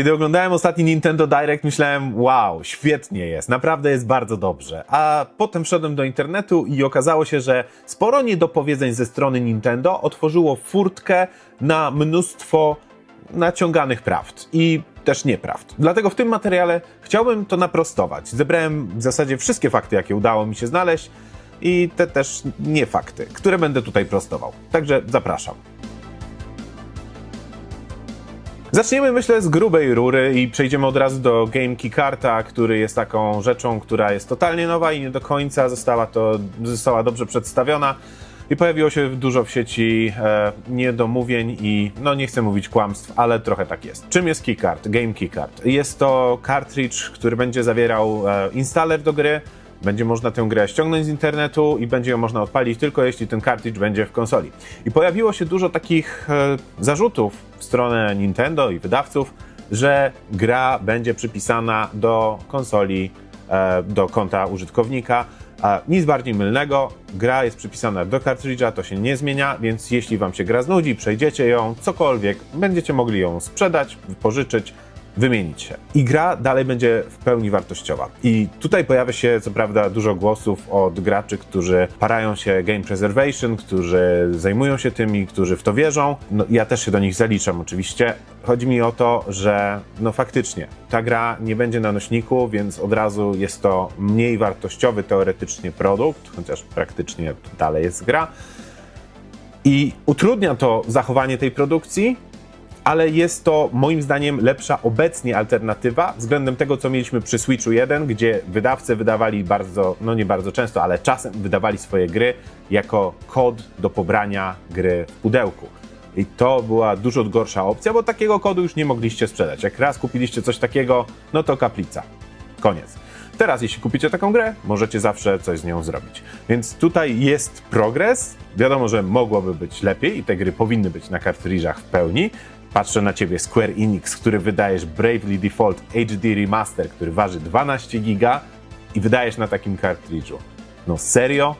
Kiedy oglądałem ostatni Nintendo Direct, myślałem, wow, świetnie jest, naprawdę jest bardzo dobrze. A potem wszedłem do internetu i okazało się, że sporo niedopowiedzeń ze strony Nintendo otworzyło furtkę na mnóstwo naciąganych prawd i też nieprawd. Dlatego w tym materiale chciałbym to naprostować. Zebrałem w zasadzie wszystkie fakty, jakie udało mi się znaleźć i te też nie fakty, które będę tutaj prostował. Także zapraszam. Zaczniemy, myślę, z grubej rury i przejdziemy od razu do GameKey Karta, który jest taką rzeczą, która jest totalnie nowa i nie do końca została to została dobrze przedstawiona. I pojawiło się dużo w sieci e, niedomówień i no nie chcę mówić kłamstw, ale trochę tak jest. Czym jest Keycard? Game Keycard. Jest to cartridge, który będzie zawierał e, installer do gry, będzie można tę grę ściągnąć z internetu i będzie ją można odpalić tylko jeśli ten cartridge będzie w konsoli. I pojawiło się dużo takich e, zarzutów stronę Nintendo i wydawców, że gra będzie przypisana do konsoli, e, do konta użytkownika. Nic bardziej mylnego, gra jest przypisana do kartridża, to się nie zmienia, więc jeśli wam się gra znudzi, przejdziecie ją, cokolwiek, będziecie mogli ją sprzedać, pożyczyć, wymienić się. I gra dalej będzie w pełni wartościowa. I tutaj pojawia się co prawda dużo głosów od graczy, którzy parają się game preservation, którzy zajmują się tym i którzy w to wierzą. No, ja też się do nich zaliczam oczywiście. Chodzi mi o to, że no faktycznie ta gra nie będzie na nośniku, więc od razu jest to mniej wartościowy teoretycznie produkt, chociaż praktycznie dalej jest gra. I utrudnia to zachowanie tej produkcji, ale jest to moim zdaniem lepsza obecnie alternatywa względem tego, co mieliśmy przy Switchu 1, gdzie wydawcy wydawali bardzo, no nie bardzo często, ale czasem wydawali swoje gry jako kod do pobrania gry w pudełku. I to była dużo gorsza opcja, bo takiego kodu już nie mogliście sprzedać. Jak raz kupiliście coś takiego, no to kaplica. Koniec. Teraz, jeśli kupicie taką grę, możecie zawsze coś z nią zrobić. Więc tutaj jest progres. Wiadomo, że mogłoby być lepiej i te gry powinny być na kartridżach w pełni. Patrzę na ciebie, Square Enix, który wydajesz Bravely Default HD Remaster, który waży 12 giga i wydajesz na takim kartridżu. No serio?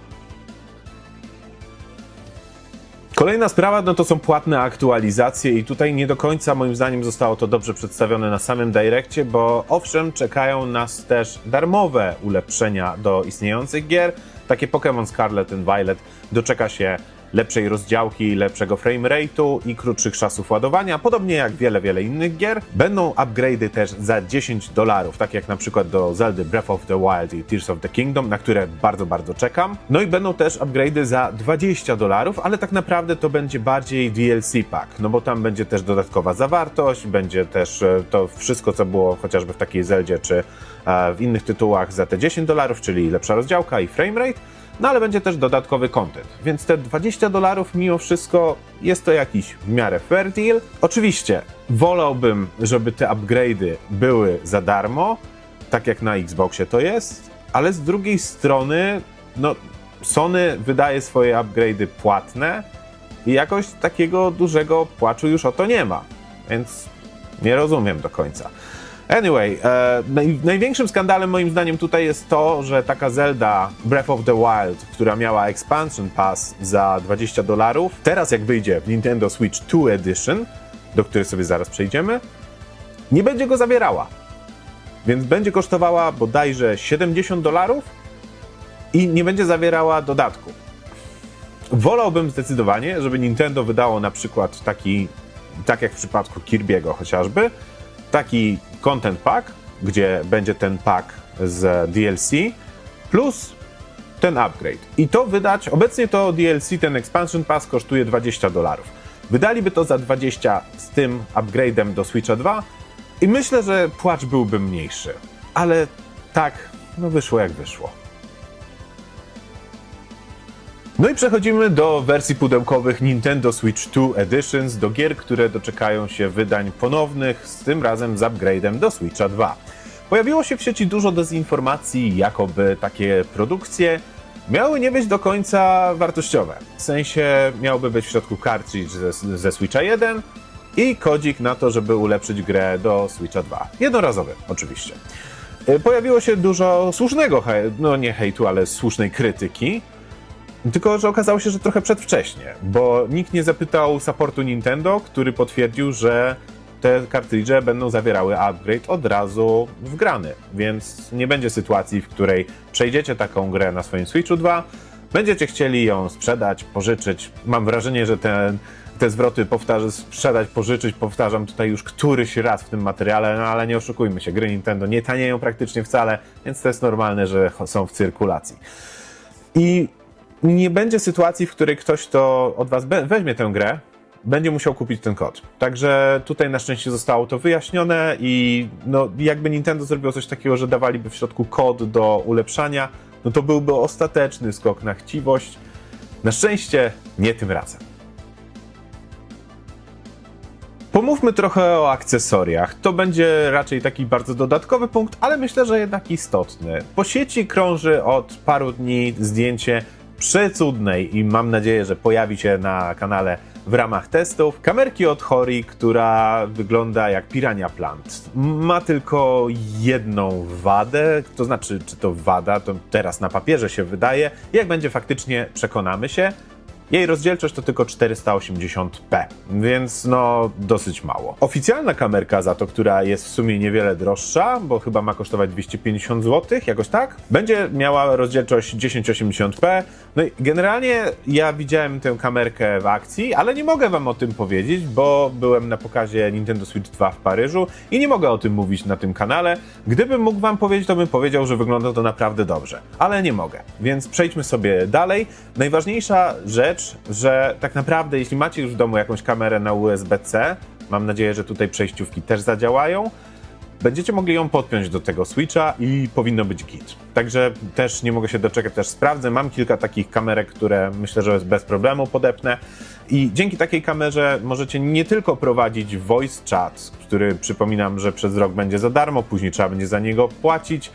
Kolejna sprawa no to są płatne aktualizacje i tutaj nie do końca moim zdaniem zostało to dobrze przedstawione na samym Direccie, bo owszem czekają nas też darmowe ulepszenia do istniejących gier. Takie Pokémon Scarlet and Violet doczeka się lepszej rozdziałki, lepszego frame rate'u i krótszych czasów ładowania, podobnie jak wiele, wiele innych gier. Będą upgrade'y też za 10 dolarów, tak jak na przykład do Zelda Breath of the Wild i Tears of the Kingdom, na które bardzo, bardzo czekam. No i będą też upgrade'y za 20 dolarów, ale tak naprawdę to będzie bardziej DLC pack, no bo tam będzie też dodatkowa zawartość, będzie też e, to wszystko, co było chociażby w takiej Zeldzie czy e, w innych tytułach za te 10 dolarów, czyli lepsza rozdziałka i frame rate. No ale będzie też dodatkowy content, więc te 20 dolarów mimo wszystko jest to jakiś w miarę fair deal. Oczywiście wolałbym, żeby te upgrade'y były za darmo, tak jak na Xboxie to jest, ale z drugiej strony, no Sony wydaje swoje upgrade'y płatne i jakoś takiego dużego płaczu już o to nie ma, więc nie rozumiem do końca. Anyway, e, naj, największym skandalem moim zdaniem tutaj jest to, że taka Zelda Breath of the Wild, która miała Expansion Pass za 20 dolarów, teraz jak wyjdzie w Nintendo Switch 2 Edition, do której sobie zaraz przejdziemy, nie będzie go zawierała. Więc będzie kosztowała bodajże 70 dolarów i nie będzie zawierała dodatku. Wolałbym zdecydowanie, żeby Nintendo wydało na przykład taki, tak jak w przypadku Kirby'ego chociażby, taki content pack, gdzie będzie ten pack z DLC plus ten upgrade. I to wydać, obecnie to DLC, ten expansion pass kosztuje 20 dolarów. Wydaliby to za 20 z tym upgrade'em do Switcha 2 i myślę, że płacz byłby mniejszy. Ale tak, no wyszło jak wyszło. No i przechodzimy do wersji pudełkowych Nintendo Switch 2 Editions, do gier, które doczekają się wydań ponownych, z tym razem z upgrade'em do Switcha 2. Pojawiło się w sieci dużo dezinformacji, jakoby takie produkcje miały nie być do końca wartościowe. W sensie miałby być w środku cartridge ze, ze Switcha 1 i kodzik na to, żeby ulepszyć grę do Switcha 2. Jednorazowy, oczywiście. Y, Pojawiło się dużo słusznego, no nie hejtu, ale słusznej krytyki. Tylko, że okazało się, że trochę przedwcześnie, bo nikt nie zapytał supportu Nintendo, który potwierdził, że te kartridże będą zawierały upgrade od razu wgrany, więc nie będzie sytuacji, w której przejdziecie taką grę na swoim Switchu 2, będziecie chcieli ją sprzedać, pożyczyć. Mam wrażenie, że ten, te zwroty powtarzam, sprzedać, pożyczyć, powtarzam tutaj już któryś raz w tym materiale, no ale nie oszukujmy się, gry Nintendo nie tanieją praktycznie wcale, więc to jest normalne, że są w cyrkulacji. I nie będzie sytuacji, w której ktoś, kto od was weźmie tę grę, będzie musiał kupić ten kod. Także tutaj na szczęście zostało to wyjaśnione i no, jakby Nintendo zrobiło coś takiego, że dawaliby w środku kod do ulepszania, no to byłby ostateczny skok na chciwość. Na szczęście nie tym razem. Pomówmy trochę o akcesoriach. To będzie raczej taki bardzo dodatkowy punkt, ale myślę, że jednak istotny. Po sieci krąży od paru dni zdjęcie przecudnej i mam nadzieję, że pojawi się na kanale w ramach testów. Kamerki od Hori, która wygląda jak Pirania Plant. Ma tylko jedną wadę, to znaczy, czy to wada, to teraz na papierze się wydaje. Jak będzie faktycznie, przekonamy się. Jej rozdzielczość to tylko 480p, więc no dosyć mało. Oficjalna kamerka za to, która jest w sumie niewiele droższa, bo chyba ma kosztować 250 zł, jakoś tak, będzie miała rozdzielczość 1080p. No i generalnie ja widziałem tę kamerkę w akcji, ale nie mogę wam o tym powiedzieć, bo byłem na pokazie Nintendo Switch 2 w Paryżu i nie mogę o tym mówić na tym kanale. Gdybym mógł wam powiedzieć, to bym powiedział, że wygląda to naprawdę dobrze, ale nie mogę. Więc przejdźmy sobie dalej. Najważniejsza rzecz, że tak naprawdę, jeśli macie już w domu jakąś kamerę na USB-C, mam nadzieję, że tutaj przejściówki też zadziałają, będziecie mogli ją podpiąć do tego Switcha i powinno być git. Także też nie mogę się doczekać, też sprawdzę. Mam kilka takich kamerek, które myślę, że bez problemu podepnę. I dzięki takiej kamerze możecie nie tylko prowadzić voice chat, który przypominam, że przez rok będzie za darmo, później trzeba będzie za niego płacić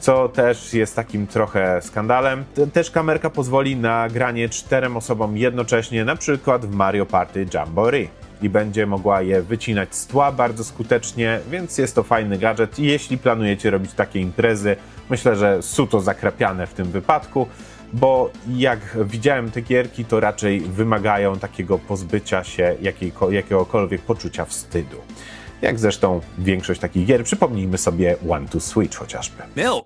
co też jest takim trochę skandalem. Te- Też kamerka pozwoli na granie czterem osobom jednocześnie, na przykład w Mario Party Jamboree. I będzie mogła je wycinać z tła bardzo skutecznie, więc jest to fajny gadżet. I jeśli planujecie robić takie imprezy, myślę, że są to zakrapiane w tym wypadku, bo jak widziałem te gierki, to raczej wymagają takiego pozbycia się jakiejko, jakiegokolwiek poczucia wstydu. Jak zresztą większość takich gier, przypomnijmy sobie One to Switch chociażby. Milk.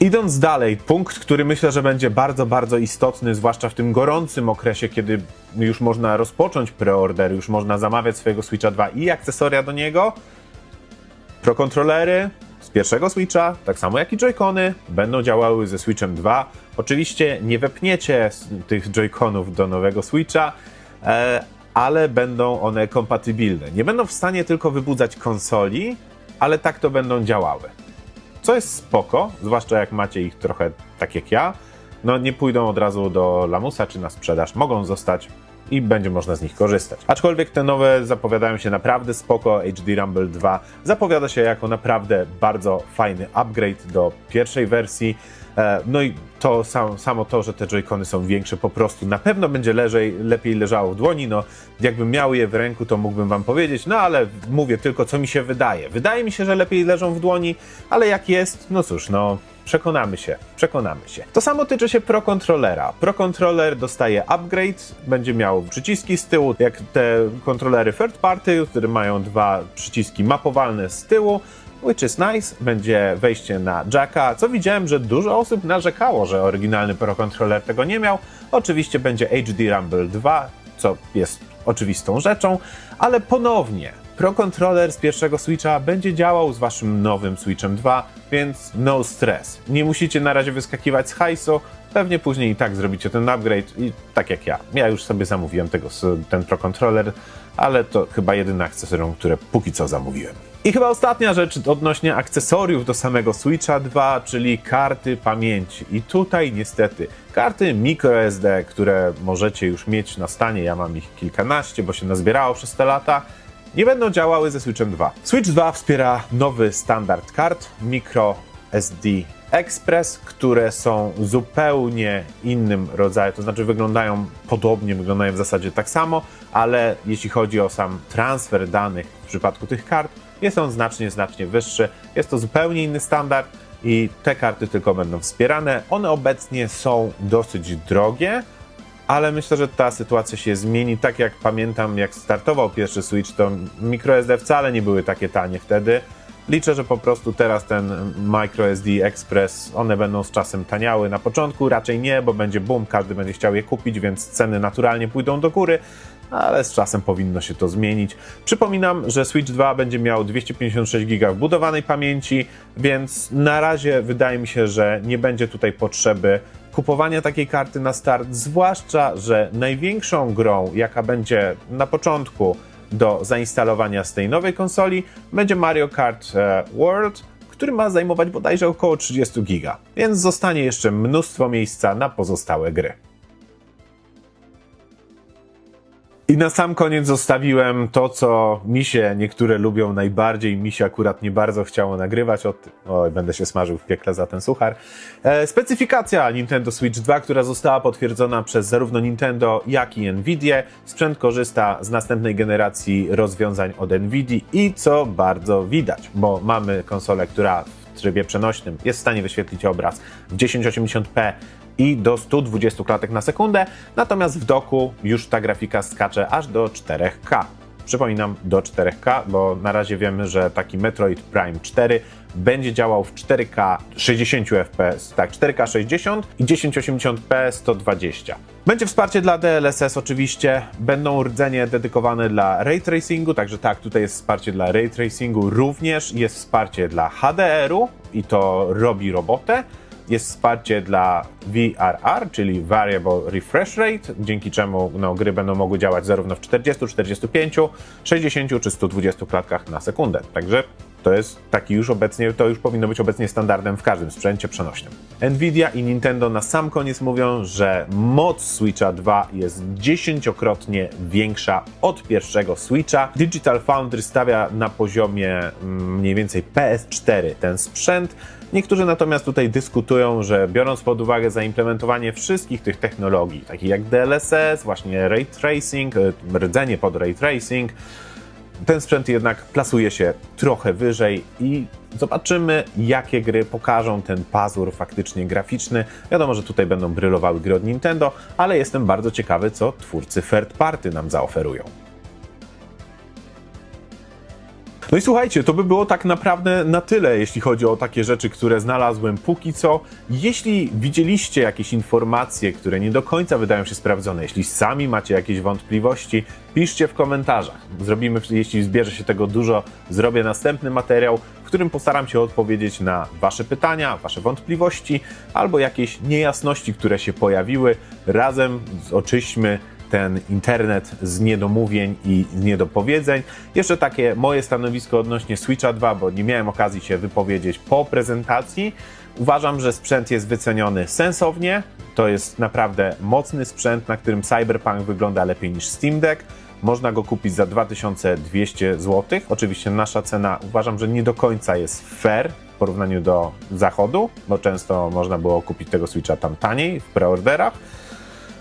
Idąc dalej, punkt, który myślę, że będzie bardzo, bardzo istotny, zwłaszcza w tym gorącym okresie, kiedy już można rozpocząć preorder, już można zamawiać swojego Switcha 2 i akcesoria do niego. Pro kontrolery z pierwszego Switcha, tak samo jak i Joy-Cony, będą działały ze Switchem 2. Oczywiście nie wepniecie tych Joy-Conów do nowego Switcha, e, ale będą one kompatybilne. Nie będą w stanie tylko wybudzać konsoli, ale tak to będą działały co jest spoko, zwłaszcza jak macie ich trochę tak jak ja, no nie pójdą od razu do lamusa czy na sprzedaż, mogą zostać i będzie można z nich korzystać. Aczkolwiek te nowe zapowiadają się naprawdę spoko, HD Rumble 2 zapowiada się jako naprawdę bardzo fajny upgrade do pierwszej wersji, no i to sam, samo to, że te joycony są większe po prostu na pewno będzie leżej, lepiej leżało w dłoni, no jakbym miał je w ręku, to mógłbym wam powiedzieć, no ale mówię tylko, co mi się wydaje. Wydaje mi się, że lepiej leżą w dłoni, ale jak jest, no cóż, no przekonamy się, przekonamy się. To samo tyczy się Pro Controllera. Pro Controller dostaje upgrade, będzie miał przyciski z tyłu, jak te kontrolery third party, które mają dwa przyciski mapowalne z tyłu, which is nice, będzie wejście na jacka, co widziałem, że dużo osób narzekało, że oryginalny Pro Controller tego nie miał. Oczywiście będzie HD Rumble 2, co jest oczywistą rzeczą, ale ponownie Pro Controller z pierwszego Switcha będzie działał z waszym nowym Switchem 2, więc no stress. Nie musicie na razie wyskakiwać z hajsu, pewnie później i tak zrobicie ten upgrade i tak jak ja. Ja już sobie zamówiłem tego, ten Pro Controller, ale to chyba jedyne akcesorium, które póki co zamówiłem. I chyba ostatnia rzecz odnośnie akcesoriów do samego Switcha 2, czyli karty pamięci. I tutaj niestety karty microSD, które możecie już mieć na stanie, ja mam ich kilkanaście, bo się nazbierało przez te lata, nie będą działały ze Switchem 2. Switch 2 wspiera nowy standard kart microSD Express, które są zupełnie innym rodzaju, to znaczy wyglądają podobnie, wyglądają w zasadzie tak samo, ale jeśli chodzi o sam transfer danych w przypadku tych kart, jest on znacznie, znacznie wyższy. Jest to zupełnie inny standard i te karty tylko będą wspierane. One obecnie są dosyć drogie, ale myślę, że ta sytuacja się zmieni. Tak jak pamiętam, jak startował pierwszy Switch, to microSD wcale nie były takie tanie wtedy. Liczę, że po prostu teraz ten microSD Express, one będą z czasem taniały. Na początku raczej nie, bo będzie boom, każdy będzie chciał je kupić, więc ceny naturalnie pójdą do góry, ale z czasem powinno się to zmienić. Przypominam, że Switch 2 będzie miał 256 GB wbudowanej pamięci, więc na razie wydaje mi się, że nie będzie tutaj potrzeby kupowania takiej karty na start, zwłaszcza, że największą grą, jaka będzie na początku do zainstalowania z tej nowej konsoli, będzie Mario Kart e, World, który ma zajmować bodajże około 30 giga, więc zostanie jeszcze mnóstwo miejsca na pozostałe gry. I na sam koniec zostawiłem to, co mi się niektóre lubią najbardziej, mi się akurat nie bardzo chciało nagrywać. O, ty- oj, będę się smażył w piekle za ten suchar. E, specyfikacja Nintendo Switch 2, która została potwierdzona przez zarówno Nintendo, jak i Nvidia. Sprzęt korzysta z następnej generacji rozwiązań od Nvidia i co bardzo widać, bo mamy konsolę, która w trybie przenośnym jest w stanie wyświetlić obraz w 1080p i do 120 klatek na sekundę, natomiast w doku już ta grafika skacze aż do 4K. Przypominam, do 4K, bo na razie wiemy, że taki Metroid Prime 4 będzie działał w 4K 60 fps, tak, 4K 60 i 1080p 120. Będzie wsparcie dla DLSS oczywiście, będą rdzenie dedykowane dla ray tracingu, także tak, tutaj jest wsparcie dla ray tracingu, również jest wsparcie dla HDR-u i to robi robotę. Jest wsparcie dla VRR, czyli Variable Refresh Rate, dzięki czemu no, gry będą mogły działać zarówno w 40, 45, 60 czy 120 klatkach na sekundę. Także to jest taki już obecnie, to już powinno być obecnie standardem w każdym sprzęcie przenośnym. Nvidia i Nintendo na sam koniec mówią, że moc Switcha 2 jest dziesięciokrotnie większa od pierwszego Switcha. Digital Foundry stawia na poziomie mm, mniej więcej PS4 ten sprzęt. Niektórzy natomiast tutaj dyskutują, że biorąc pod uwagę zaimplementowanie wszystkich tych technologii, takich jak DLSS, właśnie ray tracing, y, rdzenie pod ray tracing, ten sprzęt jednak plasuje się trochę wyżej i zobaczymy, jakie gry pokażą ten pazur faktycznie graficzny. Wiadomo, że tutaj będą brylowały gry od Nintendo, ale jestem bardzo ciekawy, co twórcy third party nam zaoferują. No i słuchajcie, to by było tak naprawdę na tyle, jeśli chodzi o takie rzeczy, które znalazłem póki co. Jeśli widzieliście jakieś informacje, które nie do końca wydają się sprawdzone, jeśli sami macie jakieś wątpliwości, piszcie w komentarzach. Zrobimy, jeśli zbierze się tego dużo, zrobię następny materiał, w którym postaram się odpowiedzieć na Wasze pytania, Wasze wątpliwości albo jakieś niejasności, które się pojawiły. Razem oczyśćmy ten internet z niedomówień i z niedopowiedzeń. Jeszcze takie moje stanowisko odnośnie Switcha 2, bo nie miałem okazji się wypowiedzieć po prezentacji. Uważam, że sprzęt jest wyceniony sensownie. To jest naprawdę mocny sprzęt, na którym Cyberpunk wygląda lepiej niż Steam Deck. Można go kupić za 2200 zł. Oczywiście nasza cena uważam, że nie do końca jest fair w porównaniu do zachodu, bo często można było kupić tego Switcha tam taniej w preorderach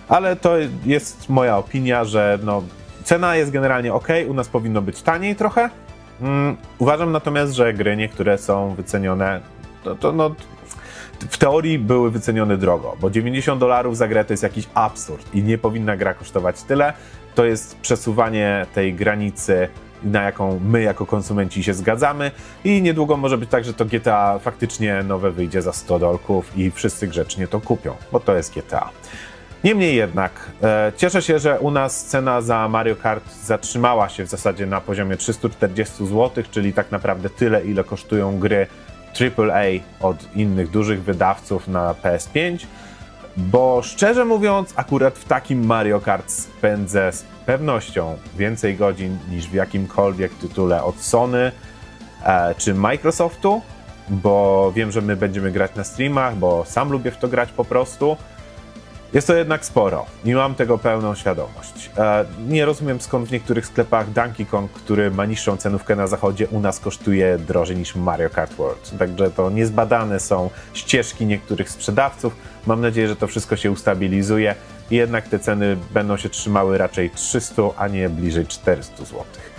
ale to jest moja opinia, że no, cena jest generalnie ok, u nas powinno być taniej trochę. Mm, uważam natomiast, że gry niektóre są wycenione, to, to no, w teorii były wycenione drogo, bo 90 dolarów za grę to jest jakiś absurd i nie powinna gra kosztować tyle. To jest przesuwanie tej granicy, na jaką my jako konsumenci się zgadzamy i niedługo może być tak, że to GTA faktycznie nowe wyjdzie za 100 dolków i wszyscy grzecznie to kupią, bo to jest GTA. Niemniej jednak, e, cieszę się, że u nas cena za Mario Kart zatrzymała się w zasadzie na poziomie 340 zł, czyli tak naprawdę tyle, ile kosztują gry AAA od innych dużych wydawców na PS5. Bo szczerze mówiąc, akurat w takim Mario Kart spędzę z pewnością więcej godzin niż w jakimkolwiek tytule od Sony e, czy Microsoftu, bo wiem, że my będziemy grać na streamach, bo sam lubię w to grać po prostu. Jest to jednak sporo i mam tego pełną świadomość. E, nie rozumiem skąd w niektórych sklepach Donkey Kong, który ma niższą cenówkę na zachodzie, u nas kosztuje drożej niż Mario Kart World. Także to niezbadane są ścieżki niektórych sprzedawców. Mam nadzieję, że to wszystko się ustabilizuje i jednak te ceny będą się trzymały raczej 300, a nie bliżej 400 zł.